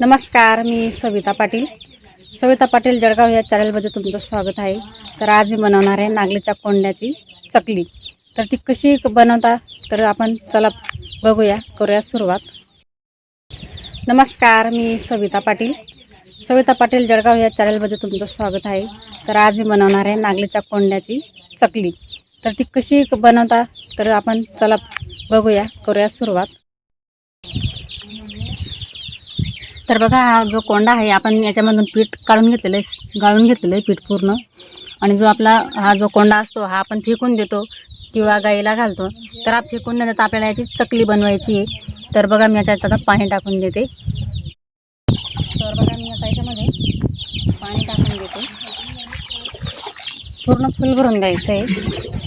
नमस्कार मी सविता पाटील. सविता पाटील जळगाव या चॅनलमध्ये तुमचं स्वागत आहे. तर आज मी बनवणार आहे नागलीच्या कोंड्याची चकली. तर ती कशी बनवता? तर आपण चला बघूया करूया सुरुवात. नमस्कार मी सविता पाटील. सविता पाटील जळगाव या चॅनलमध्ये तुमचं स्वागत आहे. तर आज मी बनवणार आहे नागलीच्या कोंड्याची चकली. तर ती कशी बनवता? तर आपण चला बघूया करूया सुरुवात. तर बघा हा जो कोंडा आहे आपण याच्यामधून पीठ काढून घेतलेलं आहे गाळून घेतलेलं आहे पीठ पूर्ण. आणि जो आपला हा जो कोंडा असतो हा आपण फेकून देतो किंवा गाईला घालतो. तर हा फेकून न देता आपल्याला याची चकली बनवायची आहे. तर बघा मी याच्यात आता पाणी टाकून देते. तर बघा मी आता याच्यामध्ये पाणी टाकून देते. पूर्ण फुल भरून द्यायचं आहे.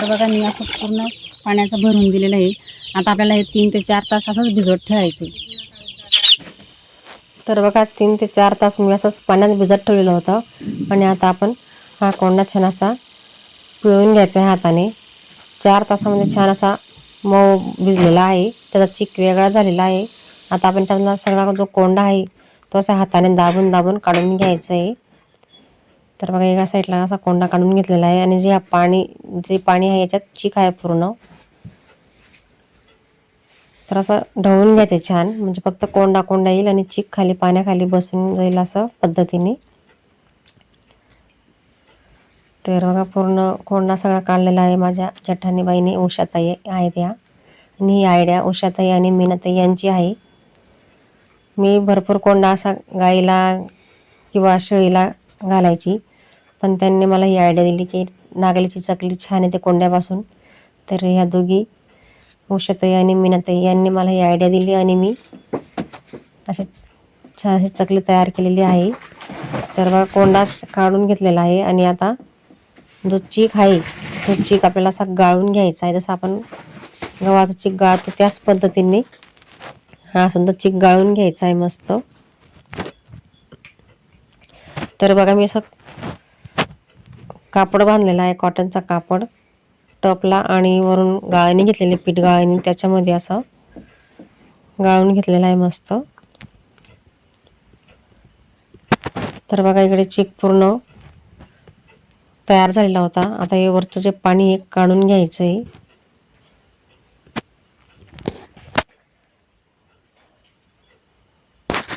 तर बघा मी असं पूर्ण पाण्याचं भरून दिलेलं आहे. आता आपल्याला हे तीन ते चार तास असंच भिजवत ठेवायचं तर बघा तीन ते चार तास मी असंच पाण्यात भिजत ठेवलेलं होतं. आणि आता आपण हा कोंडा छान असा पिळून घ्यायचा आहे हाताने. चार तासामध्ये छान असा मऊ भिजलेला आहे. त्याचा चिक वेगळा झालेला आहे. आता आपण त्यातला सगळा जो कोंडा आहे तो असा हाताने दाबून दाबून काढून घ्यायचा आहे. तर बघा एका साईडला असा कोंडा काढून घेतलेला आहे आणि जे हा पाणी जे पाणी आहे याच्यात चीक आहे पूर्ण. तर असं ढवळून घ्यायचे छान. म्हणजे फक्त कोंडा कोंडा येईल आणि चीक खाली पाण्याखाली बसून जाईल असं पद्धतीने. तर बघा पूर्ण कोंडा सगळा काढलेला आहे माझ्या जठानीबाईने उषाताई आहेत या. आणि ही आयडिया उषाताई आणि मीनाताई यांची आहे. मी भरपूर कोंडा असा गाईला किंवा शेळीला घालायची. पण त्यांनी मला ही आयडिया दिली की नागलीची चकली छान येते कोंड्यापासून. तर ह्या दोघी उषाताई आणि मीनाताई यांनी मला ही आयडिया दिली आणि मी असे छान अशी चकली तयार केलेली आहे. तर बघा कोंडा काढून घेतलेला आहे आणि आता जो चीक आहे तो चीक आपल्याला असा गाळून घ्यायचा आहे. जसं आपण गव्हाचा चीक गाळतो त्याच पद्धतीने हा सुद्धा चीक गाळून घ्यायचा आहे मस्त. तर बघा मी असं कापड बांधलेला आहे कॉटनचा कापड. टपला आणि वरून गाळणी घेतलेली पीठ गाळणी. त्याच्यामध्ये असं गाळून घेतलेलं आहे मस्त. तर बघा इकडे चेक पूर्ण तयार झालेला होता. आता हे वरचं जे पाणी एक काढून घ्यायचं आहे.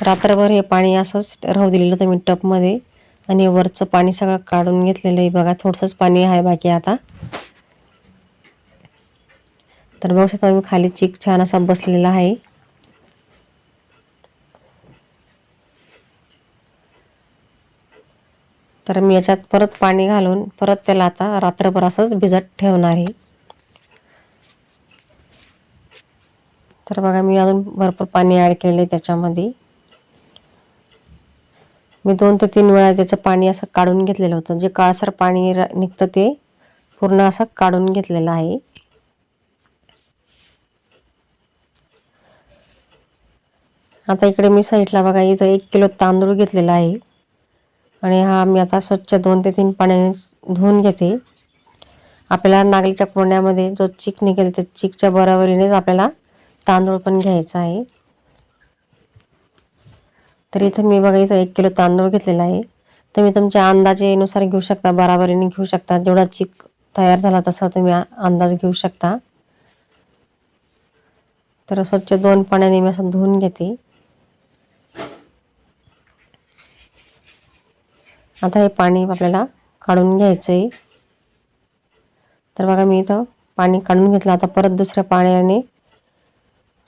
रात्रभर हे पाणी असंच राहू दिलेलं होतं मी टपमध्ये. आणि वरचं पाणी सगळं काढून घेतलेलं आहे. बघा थोडंसंच पाणी आहे बाकी आता. तर बघू शकता मी खाली चीक छान असा बसलेला आहे. तर मी याच्यात परत पाणी घालून परत त्याला आता रात्रभर असंच भिजत ठेवणार आहे. तर बघा मी अजून भरपूर पाणी ॲड केलेलं आहे त्याच्यामध्ये. मी दोन ते तीन वेळा त्याचं पाणी असं काढून घेतलेलं होतं. जे काळसर पाणी निघतं ते पूर्ण असं काढून घेतलेलं आहे. आता इकडे मी साईडला बघा इथं एक किलो तांदूळ घेतलेला आहे. आणि हा मी आता स्वच्छ दोन ते तीन पाण्याने धुवून घेते. आपल्याला नागलीच्या कोंड्यामध्ये जो चीक निघेल त्या चीकच्या बरोबरीनेच आपल्याला तांदूळ पण घ्यायचा आहे. तर इथं मी बघा इथं एक किलो तांदूळ घेतलेला आहे. तुम्ही तुमच्या अंदाजेनुसार घेऊ शकता बराबरीने घेऊ शकता. जेवढा चिक तयार झाला तसा तुम्ही अंदाज घेऊ शकता. तर स्वच्छ दोन पाण्याने मी असं धुवून घेते. आता हे पाणी आपल्याला काढून घ्यायचं आहे तर बघा मी इथं पाणी काढून घेतलं. आता परत दुसऱ्या पाण्याने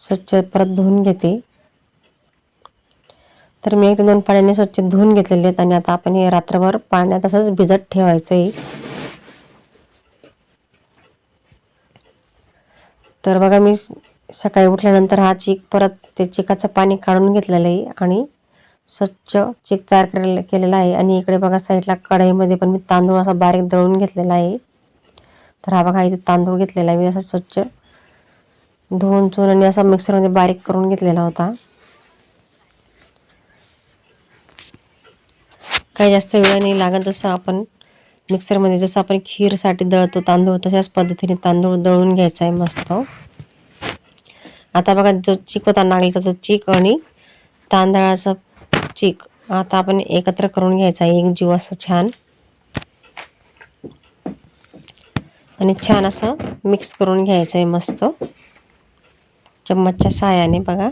स्वच्छ परत धुवून घेते. तर मी एक दोन पाण्याने स्वच्छ धुवून घेतलेले आहेत आणि आता आपण हे रात्रभर पाण्यात असंच भिजत ठेवायचं आहे तर बघा मी सकाळी उठल्यानंतर हा चिक परत ते चिकाचं पाणी काढून घेतलेलं आहे आणि स्वच्छ चीक तयार केलेलं केलेला आहे. आणि इकडे बघा साईडला कढईमध्ये पण मी तांदूळ असा बारीक दळून घेतलेला आहे. तर हा बघा इथे तांदूळ घेतलेला आहे. मी असा स्वच्छ धुवून चुन आणि असा मिक्सरमध्ये बारीक करून घेतलेला होता. काही जास्त वेळ नाही लागत जसं आपण मिक्सरमध्ये जसं आपण खीरसाठी दळतो तांदूळ तशाच पद्धतीने तांदूळ दळून घ्यायचा आहे मस्त. आता बघा जो चिक होता नागलीचा तो चिक आणि तांदळाचा चीक. आता आपण एकत्र करून घ्यायचा आहे. एक जीव असं छान. आणि छान असं मिक्स करून घ्यायचं आहे मस्त. चम्मचच्या साहाय्याने बघा.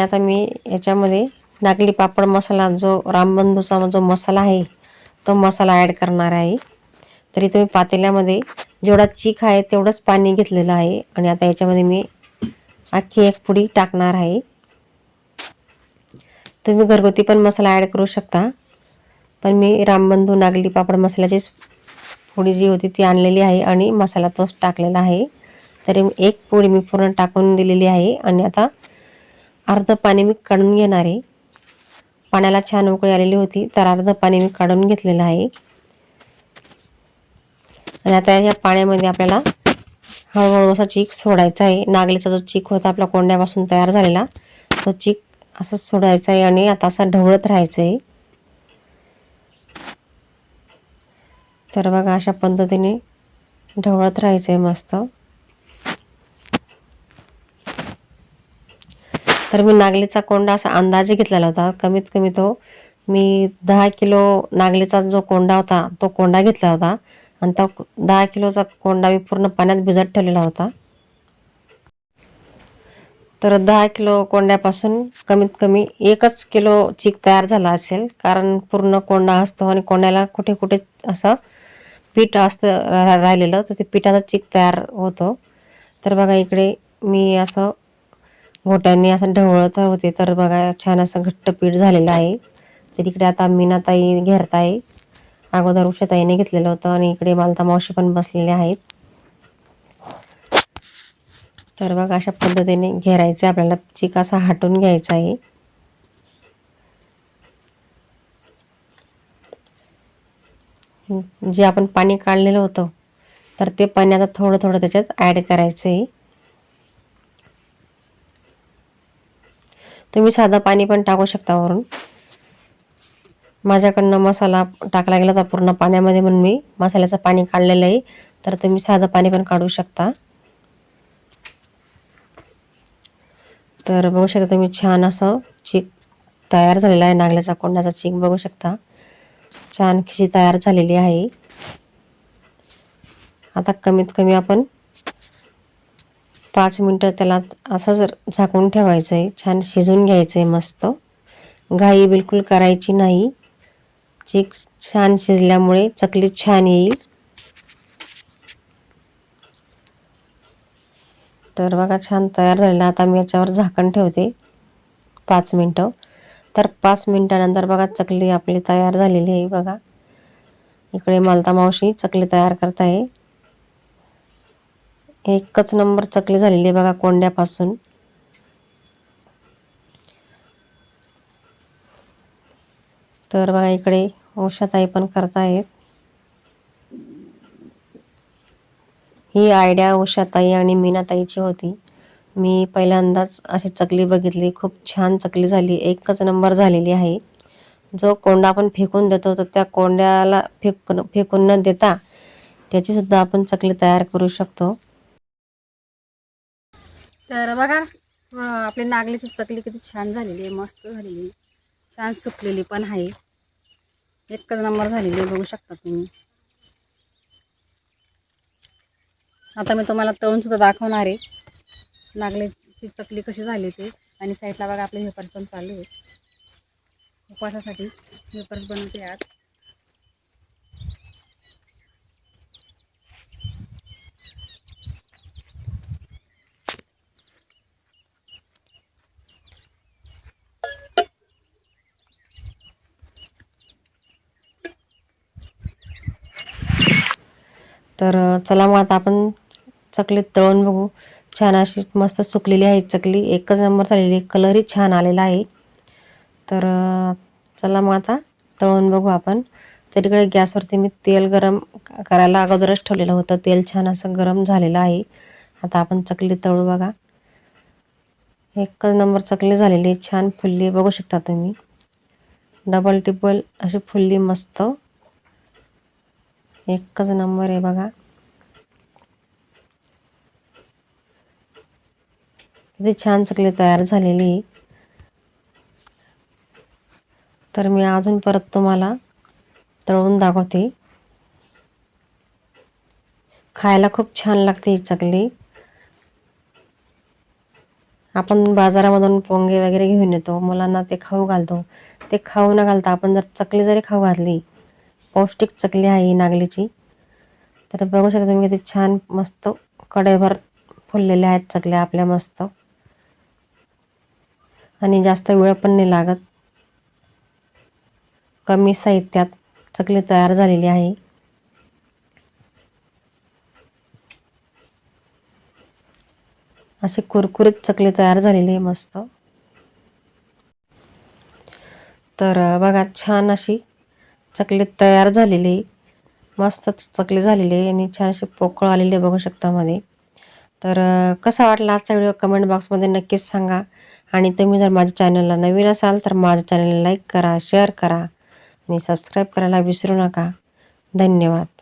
आणि आता मी याच्यामध्ये नागली पापड मसाला जो रामबंधूचा जो मसाला आहे तो मसाला ॲड करणार आहे. तरी तुम्ही पातेल्यामध्ये जेवढा चीक आहे तेवढंच पाणी घेतलेलं आहे. आणि आता याच्यामध्ये मी अख्खी एक पुडी टाकणार आहे. तुम्ही घरगुती पण मसाला ॲड करू शकता. पण मी रामबंधू नागली पापड मसाल्याचीच पुडी जी होती ती आणलेली आहे आणि मसाला तोच टाकलेला आहे. तरी एक पोळी मी पूर्ण टाकून दिलेली आहे. आणि आता अर्ध पाणी मी काढून घेणार आहे. पाण्याला छान उकळी आलेली होती तर अर्ध पाणी मी काढून घेतलेलं आहे. आणि आता या पाण्यामध्ये आपल्याला हळूहळू असा चीक सोडायचा आहे. नागलीचा जो चीक होता आपला कोंड्यापासून तयार झालेला तो चीक असं सोडायचा आहे आणि आता असा ढवळत राहायचं आहे. तर बघा अशा पद्धतीने ढवळत राहायचं आहे मस्त. तर मी नागलीचा कोंडा असा अंदाजे घेतलेला होता. कमीत कमी तो मी दहा किलो नागलीचा जो कोंडा होता तो कोंडा घेतला होता. आणि तो दहा किलोचा कोंडा मी पूर्ण पाण्यात भिजत ठेवलेला होता. तर दहा किलो कोंड्यापासून कमीत कमी एकच किलो चीक तयार झाला असेल. कारण पूर्ण कोंडा असतो आणि कोंड्याला कुठे कुठे असं पीठ असतं रा राहिलेलं तर ते पिठाचं चीक तयार होतो. तर बघा इकडे मी असं घोट्यांनी असं ढवळत होते तर बघा छान असं घट्ट पीठ झालेलं आहे. तर इकडे आता मीनाताई घेरताय. अगोदर उषाताईने घेतलेलं होतं आणि इकडे मालता मावशी पण बसलेले आहेत. तर बघा अशा पद्धतीने घेरायचे आपल्याला चिक असा हाटून घ्यायचा आहे. जे आपण पाणी काढलेलं होतं तर ते पाणी आता थोडं थोडं त्याच्यात ॲड करायचं आहे तुम्ही साधं पाणी पण टाकू शकता वरून. माझ्याकडनं मसाला टाकला गेला होता पूर्ण पाण्यामध्ये म्हणून मी मसाल्याचं पाणी काढलेलं आहे. तर तुम्ही साधं पाणी पण काढू शकता. तर बघू शकता तुम्ही छान असं चीक तयार झालेला आहे. नागल्याचा कोंडाचा चीक बघू शकता. छान खिशी तयार झालेली आहे. आता कमीत कमी आपण पाच मिनटं त्याला असं जर झाकून ठेवायचं आहे छान शिजून घ्यायचं आहे मस्त. घाई बिलकुल करायची नाही. जी छान शिजल्यामुळे चकली छान येईल. तर बघा छान तयार झालेला. आता मी याच्यावर झाकण ठेवते. पाच मिनटं. तर पाच मिनटानंतर बघा चकली आपली तयार झालेली आहे बघा. इकडे मालता मावशी चकली तयार करत आहे एकच नंबर चकली झालेली आहे बघा कोंड्यापासून. तर बघा इकडे औषधाई पण करतायत. ही आयडिया उषाताई आणि मीनाताईची होती. मी पहिल्यांदाच अशी चकली बघितली खूप छान चकली झाली एकच नंबर झालेली आहे. जो कोंडा आपण फेकून देतो तर त्या कोंड्याला फेकून फेकून न देता त्याचीसुद्धा आपण चकली तयार करू शकतो. तर बघा आपली नागलीची चकली किती छान झालेली आहे मस्त झालेली छान सुकलेली पण आहे. एकच नंबर झालेली आहे बघू शकता तुम्ही. आता मी तुम्हाला तळूनसुद्धा दाखवणार आहे. नागलीची चकली कशी झाली ते आणि साईडला बघा आपले वेपर्स पण चालू आहे. उपवासासाठी वेपर्स बनवते आज. तर चला मग आता आपण चकली तळून बघू. छान अशी मस्त सुकलेली आहे चकली. एकच नंबर झालेली कलरही छान आलेला आहे. तर चला मग आता तळून बघू आपण. तरीकडे गॅसवरती मी तेल गरम करायला अगोदरच ठेवलेलं होतं. तेल छान असं गरम झालेलं आहे. आता आपण चकली तळू बघा. एकच नंबर चकली झालेली छान फुलली बघू शकता तुम्ही. डबल टिबल अशी फुलली मस्त. एकच नंबर आहे बघा. किती छान चकली तयार झालेली. तर मी अजून परत तुम्हाला तळून दाखवते. खायला खूप छान लागते ही चकली. आपण बाजारामधून पोंगे वगैरे घेऊन येतो. मुलांना ते खाऊ घालतो. ते खाऊ न घालता आपण जर चकली जरी खाऊ घातली पौष्टिक चकली आहे ही नागलीची. तर बघू शकता तुम्ही किती छान मस्त कडेभर फुललेल्या आहेत चकल्या आपल्या मस्त. आणि जास्त वेळ पण नाही लागत. कमी साहित्यात चकली तयार झालेली आहे. अशी कुरकुरीत चकली तयार झालेली आहे मस्त. तर बघा छान अशी चकली तयार झालेली मस्त चकली झालेली आहे आणि छान अशी पोकळ आलेली आहे बघू शकता मध्ये. तर कसा वाटला आजचा व्हिडिओ कमेंट बॉक्समध्ये नक्कीच सांगा. आणि तुम्ही जर माझ्या चॅनलला नवीन असाल तर माझ्या चॅनलला लाईक करा शेअर करा आणि सबस्क्राईब करायला विसरू नका. धन्यवाद.